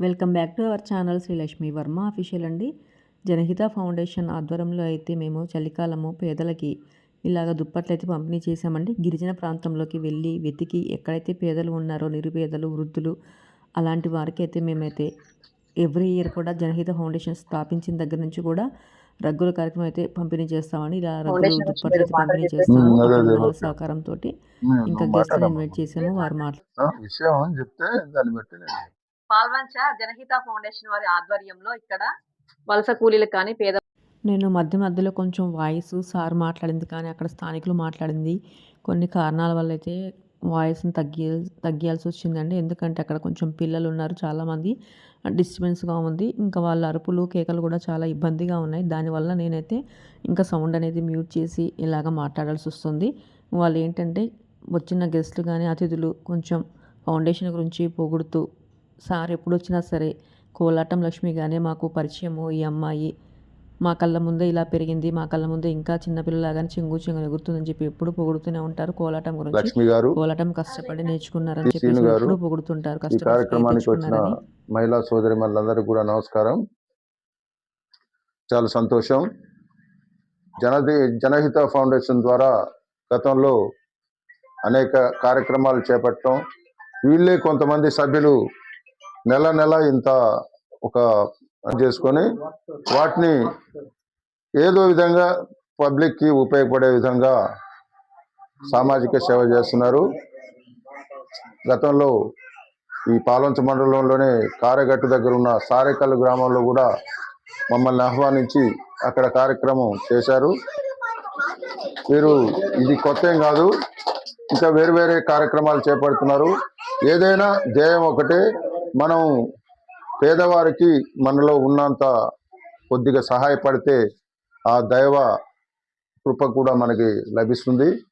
Welcome back to our channel Srilakshmi Varma official అండి Janahita foundation ఆధ్వర్యంలో అయితే మేము చలికాలము పేదలకి ఇలాగ దుప్పట్లు అయితే పంపిణీ చేశామండి గిరిజన ప్రాంతంలోకి వెళ్ళి వెతికి ఎక్కడైతే పేదలు ఉన్నారో నిరుపేదలు వృద్ధులు అలాంటి వారికి అయితే మేమైతే ఎవ్రీ ఇయర్ కూడా జనహిత ఫౌండేషన్ స్థాపించిన దగ్గర నుంచి కూడా రగ్గుల కార్యక్రమం అయితే పంపిణీ చేస్తామని ఇలా రగ్గులు దుప్పట్లు అయితే పంపిణీ చేస్తాము. సహకారంతో ఇంకా మాట్లాడమ్మా. ఇన్వైట్ చేసాము వారు మాట్లా ఆ, విషయం అని చెప్తే దాన్ని బట్టి నేను పాల్వంచ జనహిత ఫౌండేషన్ వారి ఆధ్వర్యంలో ఇక్కడ వలస కూలీలకు కానీ పేద నేను మధ్య మధ్యలో కొంచెం వాయిస్ సార్ మాట్లాడింది కానీ అక్కడ స్థానికులు మాట్లాడింది. కొన్ని కారణాల వల్ల అయితే వాయిస్ని తగ్గి తగ్గియాల్సి వచ్చిందండి. ఎందుకంటే అక్కడ కొంచెం పిల్లలు ఉన్నారు చాలామంది. డిస్టర్బెన్స్గా ఉంది. ఇంకా వాళ్ళ అరుపులు కేకలు కూడా చాలా ఇబ్బందిగా ఉన్నాయి. దానివల్ల నేనైతే ఇంకా సౌండ్ అనేది మ్యూట్ చేసి ఇలాగ మాట్లాడాల్సి వస్తుంది. వాళ్ళు ఏంటంటే వచ్చిన గెస్ట్లు కానీ అతిథులు కొంచెం ఫౌండేషన్ గురించి పొగుడుతూ సార్ ఎప్పుడు వచ్చినా సరే కోలాటం లక్ష్మి గానే మాకు పరిచయము ఈ అమ్మాయి. మా కళ్ళ ముందే ఇలా పెరిగింది మా కళ్ళ ముందే ఇంకా చిన్నపిల్లలాగానే చెంగు చెంగు ఎగురుతుందని చెప్పి ఎప్పుడు పొగుడుతూనే ఉంటారు కోలాటం గురించి. లక్ష్మి గారు కోలాటం కష్టపడి నేర్చుకున్నారని చెప్పి ఎప్పుడు పొగుడుతుంటారు కష్టపడి మహిళా సోదరి మనందరికీ కూడా నమస్కారం. చాలా సంతోషం. జనది జనహిత ఫౌండేషన్ ద్వారా గతంలో అనేక కార్యక్రమాలు చేపట్టడం వీళ్ళే కొంతమంది సభ్యులు నెల నెల ఇంత ఒక చేసుకొని వాటిని ఏదో విధంగా పబ్లిక్కి ఉపయోగపడే విధంగా సామాజిక సేవ చేస్తున్నారు. గతంలో ఈ పాలంచ మండలంలోనే కారగట్టు దగ్గర ఉన్న సారేకల్లు గ్రామంలో కూడా మమ్మల్ని ఆహ్వానించి అక్కడ కార్యక్రమం చేశారు. వీరు ఇది కొత్త ఏం కాదు. ఇంకా వేరు వేరే కార్యక్రమాలు చేపడుతున్నారు. ఏదైనా ధ్యేయం ఒకటే మనం పేదవారికి మనలో ఉన్నంత కొద్దిగా సహాయపడితే ఆ దైవ కృప కూడా మనకి లభిస్తుంది.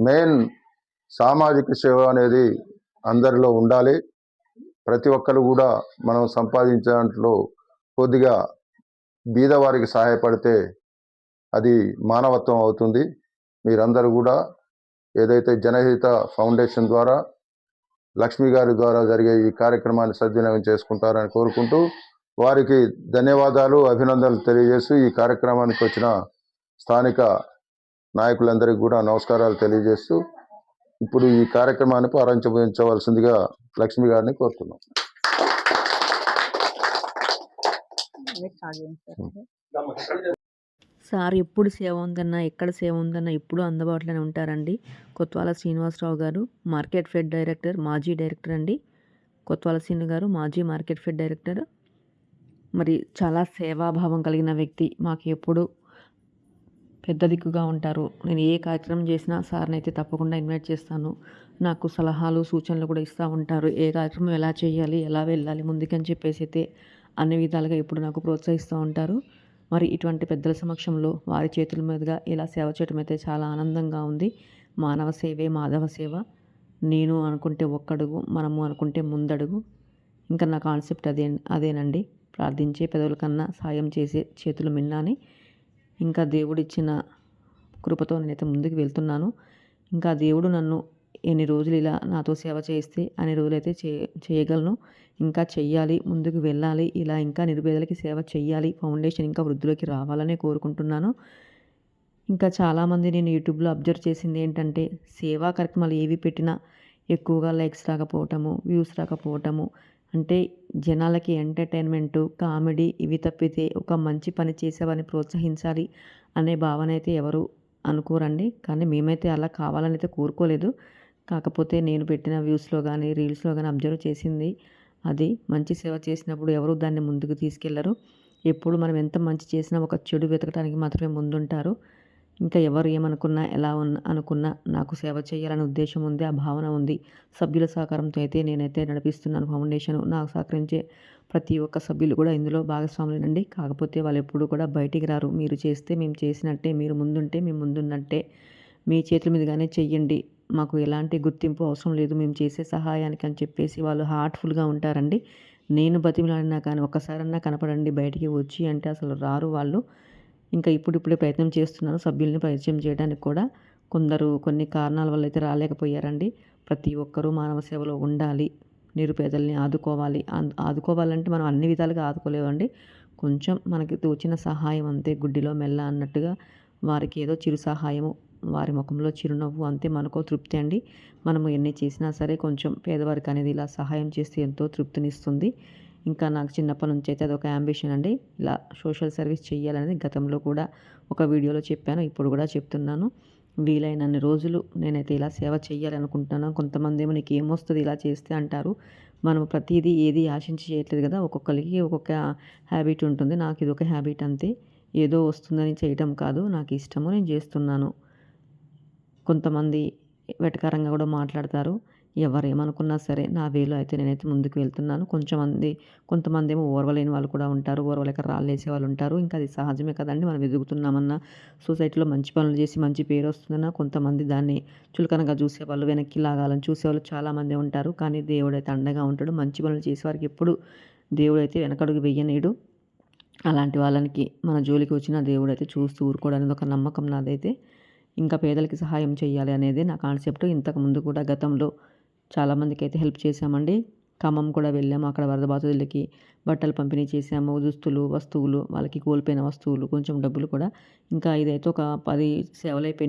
మెయిన్ సామాజిక సేవ అనేది అందరిలో ఉండాలి. ప్రతి ఒక్కరు కూడా మనం సంపాదించే దాంట్లో కొద్దిగా బీదవారికి సహాయపడితే అది మానవత్వం అవుతుంది. మీరందరూ కూడా ఏదైతే జనహిత ఫౌండేషన్ ద్వారా లక్ష్మి గారి ద్వారా జరిగే ఈ కార్యక్రమాన్ని సద్వినియోగం చేసుకుంటారని కోరుకుంటూ వారికి ధన్యవాదాలు అభినందనలు తెలియజేస్తూ ఈ కార్యక్రమానికి వచ్చిన స్థానిక నాయకులందరికీ కూడా నమస్కారాలు తెలియజేస్తూ ఇప్పుడు ఈ కార్యక్రమాన్ని ప్రారంభించవలసిందిగా లక్ష్మి గారిని కోరుతున్నాం. సార్ ఎప్పుడు సేవ ఉందన్నా ఎక్కడ సేవ ఉందన్నా ఎప్పుడు అందుబాటులోనే ఉంటారండి. కొత్వాల శ్రీనివాసరావు గారు మార్కెట్ ఫెడ్ డైరెక్టర్ మాజీ డైరెక్టర్ అండి. కొత్వాల శ్రీను గారు మాజీ మార్కెట్ ఫెడ్ డైరెక్టర్. మరి చాలా సేవాభావం కలిగిన వ్యక్తి. మాకు ఎప్పుడు పెద్ద దిక్కుగా ఉంటారు. నేను ఏ కార్యక్రమం చేసినా సార్ని అయితే తప్పకుండా ఇన్వైట్ చేస్తాను. నాకు సలహాలు సూచనలు కూడా ఇస్తూ ఉంటారు. ఏ కార్యక్రమం ఎలా చేయాలి ఎలా వెళ్ళాలి ముందుకని చెప్పేసి అయితే అన్ని విధాలుగా ఎప్పుడు నాకు ప్రోత్సహిస్తూ ఉంటారు. మరి ఇటువంటి పెద్దల సమక్షంలో వారి చేతుల మీదుగా ఇలా సేవ చేయడం అయితే చాలా ఆనందంగా ఉంది. మానవ సేవే మాధవ సేవ. నేను అనుకుంటే ఒక్కడుగు మనము అనుకుంటే ముందడుగు. ఇంకా నా కాన్సెప్ట్ అదే అదేనండి. ప్రార్థించే పెదవుల కన్నా సాయం చేసే చేతులు మిన్నాని. ఇంకా దేవుడిచ్చిన కృపతో నేనైతే ముందుకు వెళ్తున్నాను. ఇంకా దేవుడు నన్ను ఎన్ని రోజులు ఇలా నాతో సేవ చేయిస్తే అన్ని రోజులైతే చే చేయగలను. ఇంకా చెయ్యాలి ముందుకు వెళ్ళాలి ఇలా ఇంకా నిరుపేదలకి సేవ చేయాలి ఫౌండేషన్ ఇంకా వృద్ధులకి రావాలని కోరుకుంటున్నాను. ఇంకా చాలామంది నేను యూట్యూబ్లో అబ్జర్వ్ చేసింది ఏంటంటే సేవా కార్యక్రమాలు ఏవి పెట్టినా ఎక్కువగా లైక్స్ రాకపోవటము వ్యూస్ రాకపోవటము. అంటే జనాలకి ఎంటర్టైన్మెంటు కామెడీ ఇవి తప్పితే ఒక మంచి పని చేసేవారిని ప్రోత్సహించాలి అనే భావన అయితే ఎవరు అనుకోరండి. కానీ మేమైతే అలా కావాలని అయితే కోరుకోలేదు. కాకపోతే నేను పెట్టిన వ్యూస్లో కానీ రీల్స్లో కానీ అబ్జర్వ్ చేసింది అది. మంచి సేవ చేసినప్పుడు ఎవరు దాన్ని ముందుకు తీసుకెళ్ళరు. ఎప్పుడు మనం ఎంత మంచి చేసినా ఒక చెడు వెతకడానికి మాత్రమే ముందుంటారు. ఇంకా ఎవరు ఏమనుకున్నా ఎలా ఉన్న అనుకున్నా నాకు సేవ చేయాలనే ఉద్దేశం ఉంది ఆ భావన ఉంది. సభ్యుల సహకారంతో అయితే నేనైతే నడిపిస్తున్నాను. ఫౌండేషన్ నాకు సహకరించే ప్రతి ఒక్క సభ్యులు కూడా ఇందులో భాగస్వాములేనండి. కాకపోతే వాళ్ళు ఎప్పుడు కూడా బయటికి రారు. మీరు చేస్తే మేము చేసినట్టే మీరు ముందుంటే మేము ముందున్నట్టే. మీ చేతుల మీదుగానే చెయ్యండి. మాకు ఎలాంటి గుర్తింపు అవసరం లేదు మేము చేసే సహాయానికి అని చెప్పేసి వాళ్ళు హార్ట్ఫుల్గా ఉంటారండి. నేను బతిమలాడినా కానీ ఒక్కసారన్నా కనపడండి బయటికి వచ్చి అంటే అసలు రారు వాళ్ళు. ఇంకా ఇప్పుడిప్పుడే ప్రయత్నం చేస్తున్నాను సభ్యుల్ని పరిచయం చేయడానికి కూడా కొందరు కొన్ని కారణాల వల్ల అయితే రాలేకపోయారండి. ప్రతి ఒక్కరూ మానవ సేవలో ఉండాలి నిరుపేదల్ని ఆదుకోవాలి. ఆదుకోవాలంటే మనం అన్ని విధాలుగా ఆదుకోలేమండి. కొంచెం మనకి తోచిన సహాయం అంతే గుడ్డిలో మెల్ల అన్నట్టుగా వారికి ఏదో చిరు సహాయము వారి ముఖంలో చిరునవ్వు అంతే మనకో తృప్తి అండి. మనము ఎన్ని చేసినా సరే కొంచెం పేదవారికి అనేది ఇలా సహాయం చేస్తే ఎంతో తృప్తినిస్తుంది. ఇంకా నాకు చిన్నప్పటి నుంచి అయితే అదొక అంబిషన్ అండి. ఇలా సోషల్ సర్వీస్ చేయాలనేది గతంలో కూడా ఒక వీడియోలో చెప్పాను ఇప్పుడు కూడా చెప్తున్నాను. వీలైనన్ని రోజులు నేనైతే ఇలా సేవ చేయాలనుకుంటున్నాను కొంతమంది ఏమో నీకు ఏమొస్తుంది ఇలా చేస్తే అంటారు. మనం ప్రతిదీ ఏది ఆశించి చేయట్లేదు కదా ఒక్కొక్కరికి ఒక్కొక్క హ్యాబిట్ ఉంటుంది. నాకు ఇది ఒక హ్యాబిట్ అంతే. ఏదో వస్తుందని చేయటం కాదు నాకు ఇష్టము నేను చేస్తున్నాను. కొంతమంది వెటకారంగా కూడా మాట్లాడతారు. ఎవరేమనుకున్నా సరే నా వేలో అయితే నేనైతే ముందుకు వెళ్తున్నాను. కొంతమంది కొంతమంది ఏమో ఓర్వలేని వాళ్ళు కూడా ఉంటారు. ఓర్వలేక రాళ్ళేసే వాళ్ళు ఉంటారు. ఇంకా అది సహజమే కదండి. మనం ఎదుగుతున్నామన్నా సొసైటీలో మంచి పనులు చేసి మంచి పేరు వస్తుందన్నా కొంతమంది దాన్ని చులకనగా చూసేవాళ్ళు వెనక్కి లాగాలని చూసేవాళ్ళు చాలామంది ఉంటారు. కానీ దేవుడైతే అండగా ఉంటాడు. మంచి పనులు చేసేవారికి ఎప్పుడు దేవుడైతే వెనకడుగు వెయ్యనీడు అలాంటి వాళ్ళకి మన జోలికి వచ్చిన దేవుడు అయితే చూస్తూ ఊరుకోవడానికి ఒక నమ్మకం నాదైతే ఇంకా పేదలకి సహాయం చేయాలి అనేది నా కాన్సెప్ట్. ఇంతకు ముందు కూడా గతంలో చాలామందికి అయితే హెల్ప్ చేశామండి. ఖమ్మం కూడా వెళ్ళాము అక్కడ వరద బాధితులకి బట్టలు పంపిణీ చేసాము దుస్తులు వస్తువులు వాళ్ళకి కోల్పోయిన వస్తువులు కొంచెం డబ్బులు కూడా. ఇంకా ఇదైతే ఒక పది సేవలు అయిపోయినాయి.